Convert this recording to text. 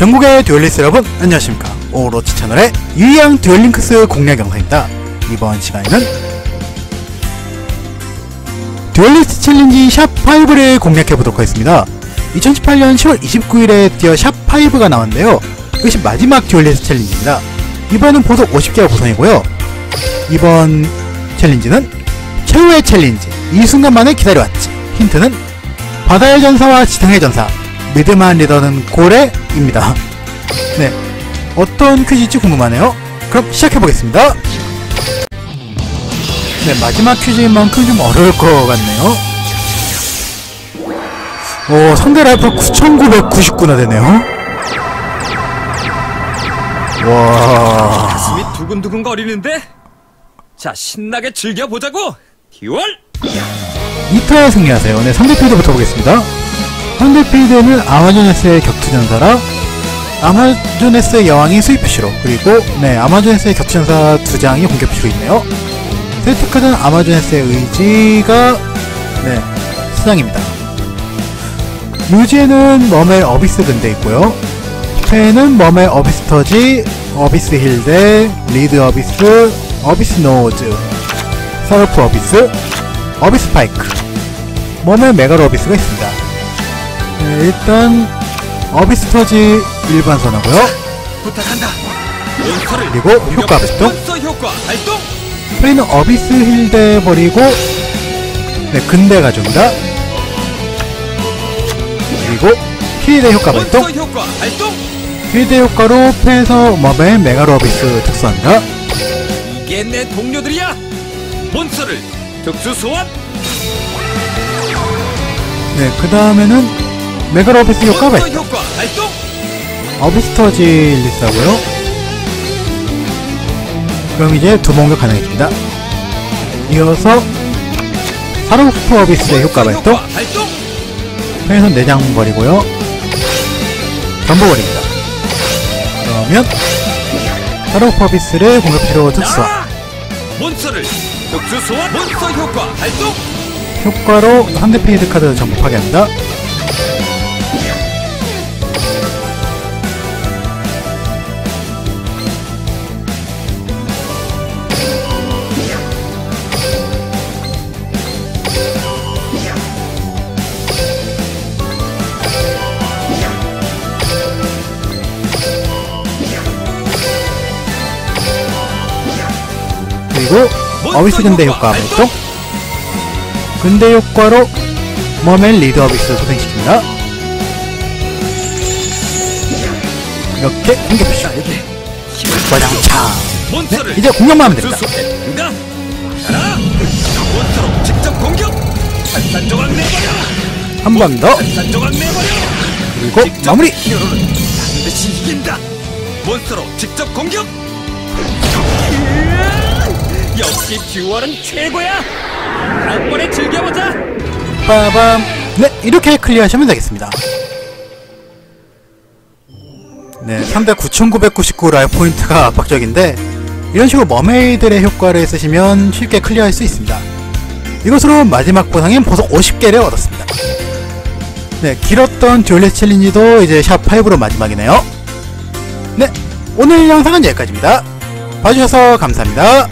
전국의 듀얼리스 여러분 안녕하십니까? 오로치 채널의 유의양 듀얼링크스 공략 영상입니다. 이번 시간에는 듀얼리스트 챌린지 샵5를 공략해보도록 하겠습니다. 2018년 10월 29일에 드디어 샵5가 나왔는데요. 이것이 마지막 듀얼리스트 챌린지입니다. 이번은 보석 50개가 구성이고요. 이번 챌린지는 최후의 챌린지 이 순간만을 기다려왔지. 힌트는 바다의 전사와 지상의 전사 미드만 리더는 고래입니다. 네, 어떤 퀴즈일지 궁금하네요. 그럼 시작해보겠습니다. 네, 마지막 퀴즈인 만큼 좀 어려울 것 같네요. 오, 상대 라이플 9999나 되네요. 와, 가슴이 두근두근 거리는데? 자, 신나게 즐겨보자고! 듀얼! 2타에 승리하세요. 네, 상대 필드부터 보겠습니다. 상대 필드는 아마존에스의 격투전사라 아마존에스의 여왕이 수입 표시로 그리고 네 아마존에스의 격투전사 두 장이 공격 표시로 있네요. 세트카드는 아마존에스의 의지가 네 수장입니다. 뮤지에는 머멜 어비스 근대 있고요. 패는 머멜 어비스 터지, 어비스 힐대, 리드 어비스, 어비스 노즈, 서르프 어비스, 어비스 파이크, 머멜 메가로 어비스가 있습니다. 네, 일단 어비스 터지 일반 선하고요. 부탁한다! 그리고 효과 발동. 프리는 어비스 힐대 버리고 네 근대 가줍니다. 그리고 힐대 효과 발동. 힐대 효과로 패에서 머멜 메가로 어비스 특수합니다. 이게 내 동료들이야! 몬스터를 특수 소환! 네, 그 다음에는 메가로 어비스 효과 몬스터 발동. 효과 발동! 어비스 터지 리스하고요. 그럼 이제 두 공격 가능해집니다. 이어서 사로프 어비스의 효과 발동. 패에서 4장 버리고요. 전부 버립니다. 그러면 사로프 어비스를 공격 필요 특수화. 나와! 몬스터를 특수 소환! 몬스터 효과 발동! 효과로 상대 페이드 카드 전부 파괴합니다. 그리고 어비스 근대 효과 발동. 근대 효과로 머멜 리드 어비스 소생시킵니다. 이렇게 공격 표시. 과장차. 몬스터를 네, 이제 공격만 하면 됩니다. 한 번 더. 그리고 마무리. 몬스터로 직접 공격. 역시 듀얼은 최고야. 다음번에 즐겨보자. 빠밤. 네, 이렇게 클리어하시면 되겠습니다. 네, 3대 9999 라이프 포인트가 압박적인데 이런 식으로 머메이들의 효과를 쓰시면 쉽게 클리어할 수 있습니다. 이것으로 마지막 보상인 보석 50개를 얻었습니다. 네, 길었던 듀얼리스 챌린지도 이제 샵5로 마지막이네요. 네, 오늘 영상은 여기까지입니다. 봐주셔서 감사합니다.